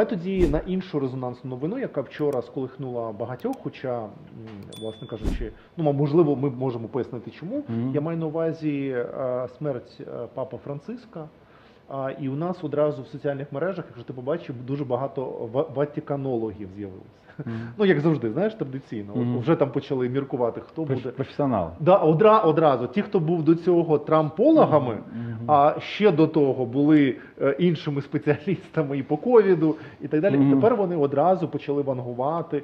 Давай тоді на іншу резонансну новину, яка вчора сколихнула багатьох, хоча, власне кажучи, ну можливо, ми можемо пояснити, чому. Мгм. Я маю на увазі е, смерть е, папа Франциска. І у нас одразу в соціальних мережах, якщо ти побачив, дуже багато ва- ватиканологів з'явилося. Мгм. Ну як завжди, знаєш, традиційно. От Мгм. Вже там почали міркувати, хто Проф- буде. Професіонал. Да, одра, одразу. Ті, хто був до цього трампологами, Мгм. А ще до того були е, іншими спеціалістами і по ковіду, і так далі. І тепер вони одразу почали вангувати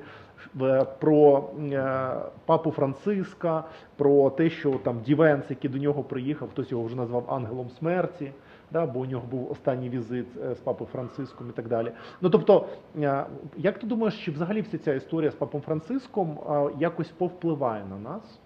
е, про е, папу Франциска, про те, що там Дівенс, який до нього приїхав, хтось його вже назвав ангелом смерті. Да, бо у нього був останній візит з папою Франциском і так далі. Ну тобто, як ти думаєш, чи взагалі вся ця історія з папом Франциском якось повпливає на нас?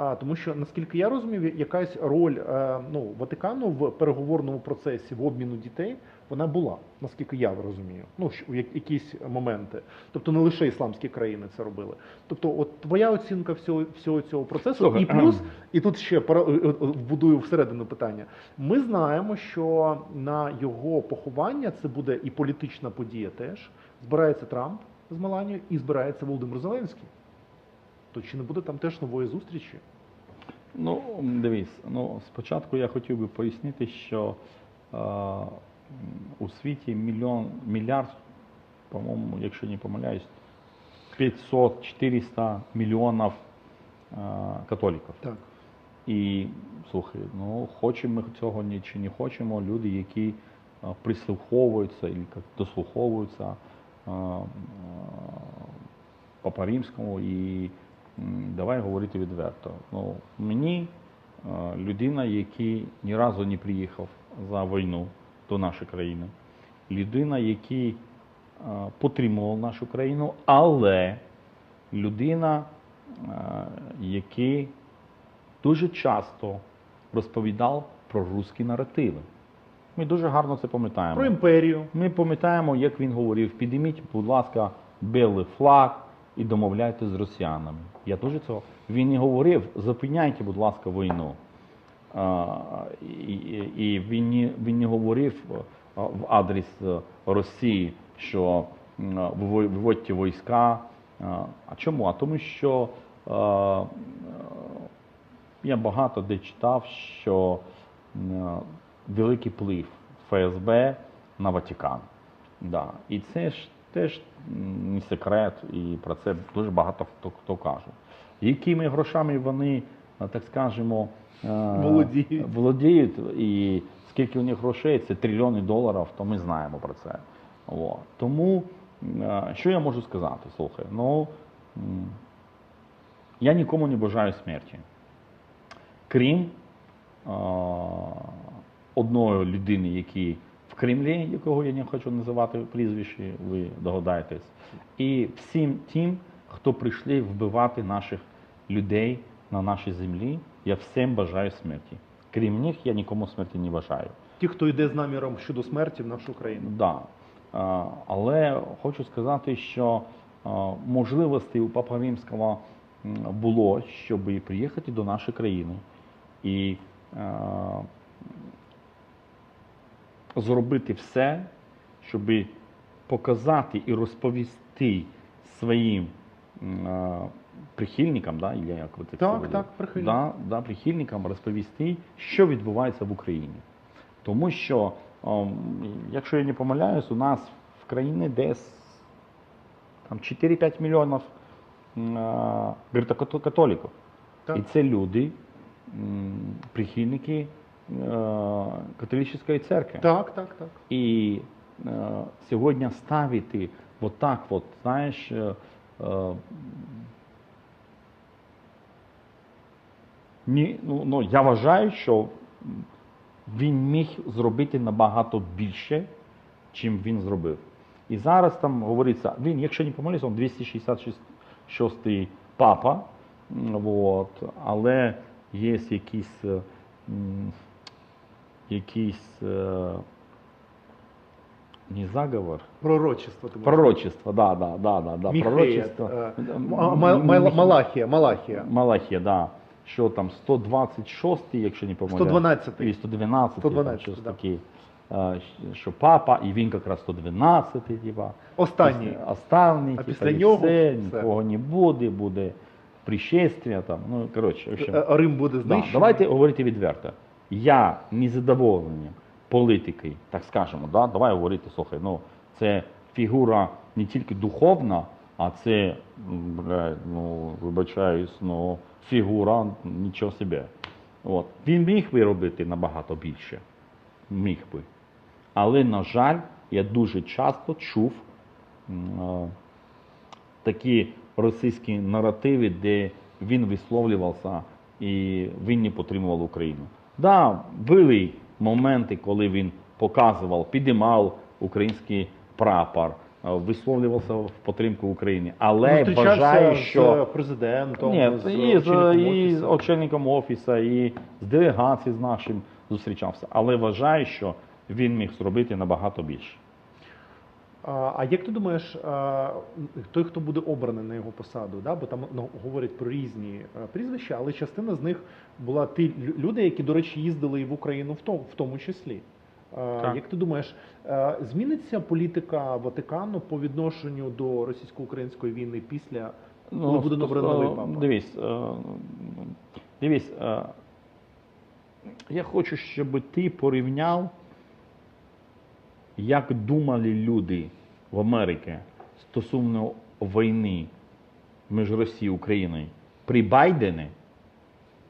А, тому що наскільки я розумів, якась роль е, ну, Ватикану в переговорному процесі в обміну дітей вона була, наскільки я розумію. Ну, як- якісь моменти. Тобто не лише ісламські країни це робили. Тобто, от твоя оцінка всього, всього цього процесу, Слухай, і плюс, і тут ще е, е, вбудую всередину питання. Ми знаємо, що на його поховання це буде і політична подія теж. Збирається Трамп з Меланією і збирається Володимир Зеленський. То чи не буде там теж нової зустрічі? Ну, дивись, ну спочатку я хотів би пояснити, що е, у світі мільйон мільярд, по-моєму, якщо не помиляюсь, 500-400 мільйонів е, католиків. Так. І слухай, ну хочемо ми цього чи не хочемо, люди, які е, прислуховуються і дослуховуються е, е, Папа Римському, і давай говорити відверто. Ну, мені е, людина, який ні разу не приїхав за війну до нашої країни, людина, який е, підтримував нашу країну, але людина, е, який дуже часто розповідав про русські наративи. Ми дуже гарно це пам'ятаємо. Про імперію. Ми пам'ятаємо, як він говорив: підійміть, будь ласка, білий флаг і домовляйте з росіянами. Я дуже цього. Він не говорив, зупиняйте, будь ласка, війну. І, і- і він не, він не говорив в адрес е, Росії, що виводьте війська. А чому? А тому що я багато де читав, що великий вплив ФСБ на Ватикан. Да. І це ж теж не секрет, і про це дуже багато хто, хто каже. Якими грошами вони, е, так скажемо, е, Володіють. володіють, і скільки у них грошей, це трильйони доларів, то ми знаємо про це. О. Тому, е, що я можу сказати? Слухай, ну я нікому не бажаю смерті. Крім одної людини, який в Кремлі, якого я не хочу називати прізвище, ви догадаєтесь, і всім тим, хто прийшли вбивати наших людей на нашій землі, я всім бажаю смерті. Крім них, я нікому смерті не бажаю. Ті, хто йде з наміром щодо смерті в нашу країну. Да. Але хочу сказати, що можливостей у Папа Римського було, щоб приїхати до нашої країни і зробити все, щоб показати і розповісти своїм е, прихильникам, да, Ілля, як ви це Так, так, прихильникам. да, да, прихильникам розповісти, що відбувається в Україні. Тому що, ом, якщо я не помиляюсь, у нас в країні десь там 4-5 мільйонів м, греко-католиків. І це люди, прихильники е, церкви. Так, так, так. І е, сьогодні ставити отак, от, знаєш, е, е, ні, ну, ну, я вважаю, що він міг зробити набагато більше, чим він зробив. І зараз там говориться, він, якщо не помиляюсь, він 266 папа, м, от, але є якісь, м, якісь е, не заговор, Пророчество. Тому пророчество, да, да, да, да, да, Міхея, пророчество. е, М- М- Ма- Ма- Малахія, Малахія. Малахія, да. Що там, 126, якщо не помиляюсь. 112. І 112, 112, там, щось да. таке. е, що папа, і він якраз 112, типа. Останній. Останній, А типа, після і нього все, все. нікого не буде, буде пришествие там. Ну, коротше, в общем. Е, Рим буде Да, знищений. давайте говорити відверто. Я незадоволений політики, так скажемо, да? давай говорити, слухай, ну це фігура не тільки духовна, а це, ну, вибачаюсь, ну, фігура нічого собі. От. Він міг би робити набагато більше. Міг би. Але, на жаль, я дуже часто чув е, такі російські наративи, де він висловлювався і він не підтримував Україну. Да, були моменти, коли він показував, підіймав український прапор, е, висловлювався в підтримку України. Але Зустрічався вважаю, з що президентом, ні, з і з, очільником і з офісу. очільником офісу, і з делегацією з нашим зустрічався. Але вважаю, що він міг зробити набагато більше. А, як ти думаєш, той, хто буде обраний на його посаду, да? бо там ну, говорять про різні е, прізвища, але частина з них була ті люди, які, до речі, їздили і в Україну в тому, в тому числі. Так. Як ти думаєш, е, зміниться політика Ватикану по відношенню до російсько-української війни після коли буде обраний новий е, папа? Дивись, дивись, я хочу, щоб ти порівняв, як думали люди в Америці стосовно війни між Росією і Україною при Байдені,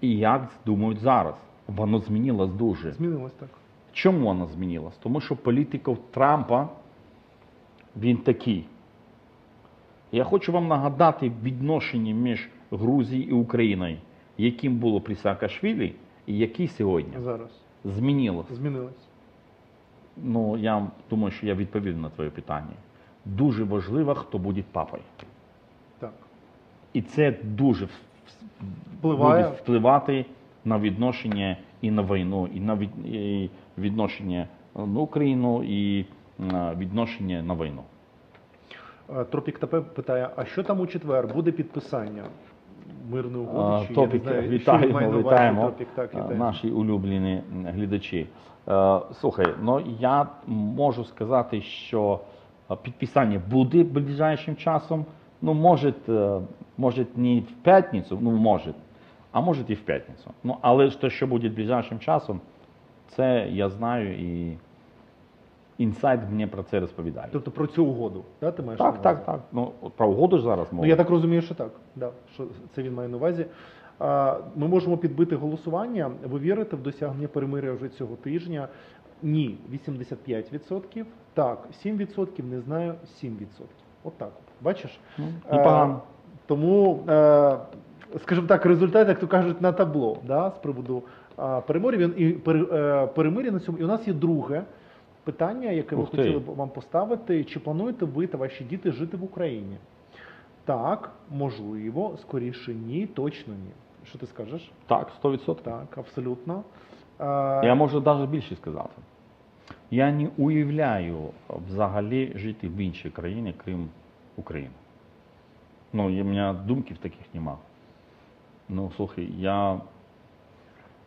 і як думають зараз. Воно змінилось дуже. Змінилось так. Чому вона змінилась? Тому що політика Трампа він такий. Я хочу вам нагадати відношення між Грузією і Україною, яким було при Саакашвілі і який сьогодні. Зараз Змінилось. змінилось. Ну, я думаю, що я відповів на твоє питання. Дуже важливо, хто буде папою. Так. І це дуже Впливає. буде впливати на відношення і на війну, і на від, і відношення на Україну, і е, відношення на війну. Тропік ТП питає: а що там у четвер? Буде підписання мирної угоди? Чи я не знаю, вітаємо, на увазі, вітаємо Тропік, так, вітаємо. наші улюблені глядачі. Е, Слухай, ну я можу сказати, що підписання буде ближайшим часом. Ну, може, е, може не в п'ятницю, ну може, а може і в п'ятницю. Ну, але те, що буде ближайшим часом, це я знаю і інсайд мені про це розповідає. Тобто про цю угоду, да, ти маєш на Так, увазі? так, так. Ну, про угоду ж зараз мова. Ну я так розумію, що так. Да, що це він має на увазі. Ми можемо підбити голосування. Ви вірите в досягнення перемиря вже цього тижня? Ні, 85%. Так, 7%, не знаю, 7%. От так. от. Бачиш? Ну, Е, непогано. Тому, е, скажімо так, результат, як то кажуть, на табло да, з приводу е, перемир'я. Він- І пере- е, перемир'я на цьому. І у нас є друге питання, яке ми хотіли б вам поставити. Чи плануєте ви та ваші діти жити в Україні? Так, можливо, скоріше ні, точно ні. Що ти скажеш? Так, 100%. Так, абсолютно. Е, Я можу навіть більше сказати. Я не уявляю взагалі жити в іншій країні, крім України. Ну, в мене думків таких нема. Ну, слухай, я,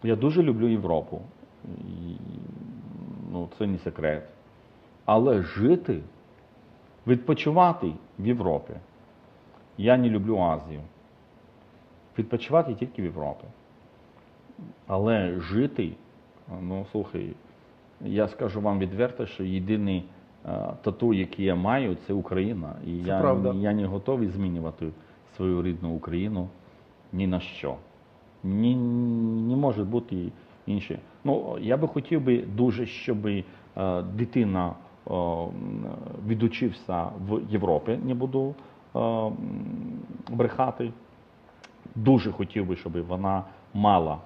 я дуже люблю Європу. І, ну, це не секрет. Але жити, відпочивати в Європі. Я не люблю Азію. Відпочивати тільки в Європі. Але жити, ну слухай, я скажу вам відверто, що єдиний тату, який я маю, це Україна. І Це я, правда. я не готовий змінювати свою рідну Україну ні на що. Ні, не може бути інше. Ну, я би хотів би дуже, щоб е, дитина відучився в Європі, не буду е, брехати дуже хотів би, щоб вона мала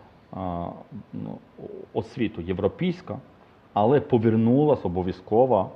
освіту європейська, але повернулася обов'язково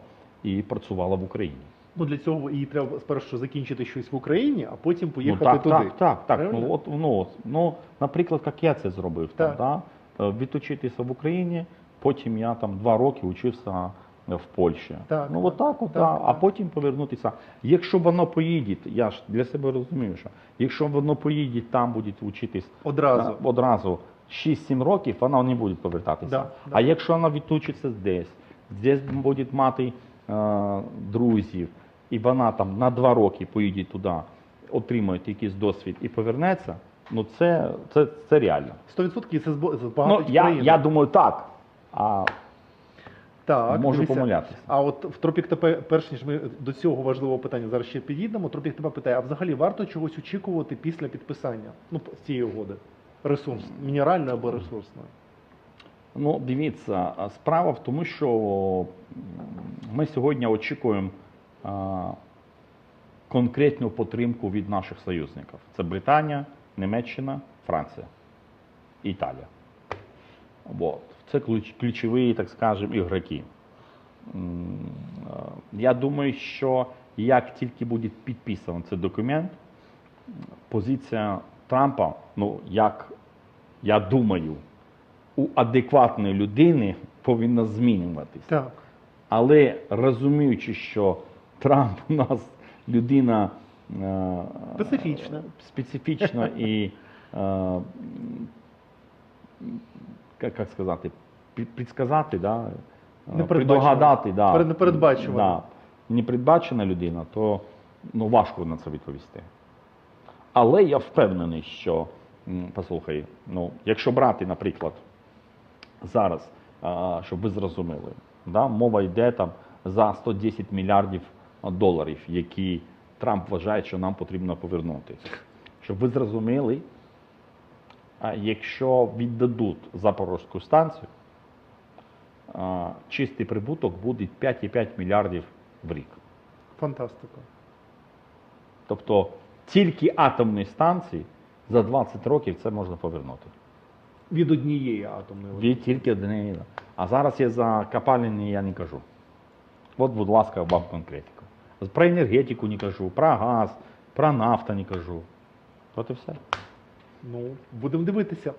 і працювала в Україні. Ну, для цього їй треба спершу закінчити щось в Україні, а потім поїхати ну, так, туди. Так, так, так. Правильно? Ну, от, ну, ну, наприклад, як я це зробив, Так. там, да? Е, відучитися в Україні, потім я там два роки учився в Польщі. Так, ну, от так, от, так, а потім повернутися. Якщо воно поїде, я ж для себе розумію, що якщо воно поїде, там буде вчитись Одразу. Е, одразу 6-7 років, вона не буде повертатися. Да, да. А якщо вона відучиться десь, десь буде мати е, друзів, і вона там на два роки поїде туди, отримує якийсь досвід і повернеться, ну це, це, це реально. 100% і це збо- Ну, я, країну. я думаю, так. А Так, можу дивіться. помилятися. А от в Тропік ТП, перш ніж ми до цього важливого питання зараз ще підійдемо, Тропік ТП питає, а взагалі варто чогось очікувати після підписання ну, з цієї угоди? Ресурс, мінеральної або ресурсної. Ну, дивіться, справа в тому, що ми сьогодні очікуємо конкретну підтримку від наших союзників. Це Британія, Німеччина, Франція, Італія. Вот. Це ключ, ключові, так скажемо, ігроки. Я думаю, що як тільки буде підписаний цей документ, позиція Трампа, ну як я думаю, у адекватної людини повинна змінюватися. Так. Але розуміючи, що Трамп у нас людина е, Специфічна. специфічна і, е, як, як сказати, підсказати, да, е, предугадати, да, непередбачувана. Да, непередбачена людина, то ну, важко на це відповісти. Але я впевнений, що послухай, ну, якщо брати, наприклад, зараз, а, щоб ви зрозуміли, да, мова йде там за 110 мільярдів доларів, які Трамп вважає, що нам потрібно повернути. Щоб ви зрозуміли, якщо віддадуть Запорозьку станцію, чистий прибуток буде 5,5 мільярдів в рік. Фантастика. Тобто тільки атомні станції за 20 років це можна повернути. Від однієї атомної Від тільки однієї. А зараз я за копалини я не кажу. От, будь ласка, вам конкретику. Про енергетику не кажу, про газ, про нафту не кажу. От і все. Ну, будемо дивитися.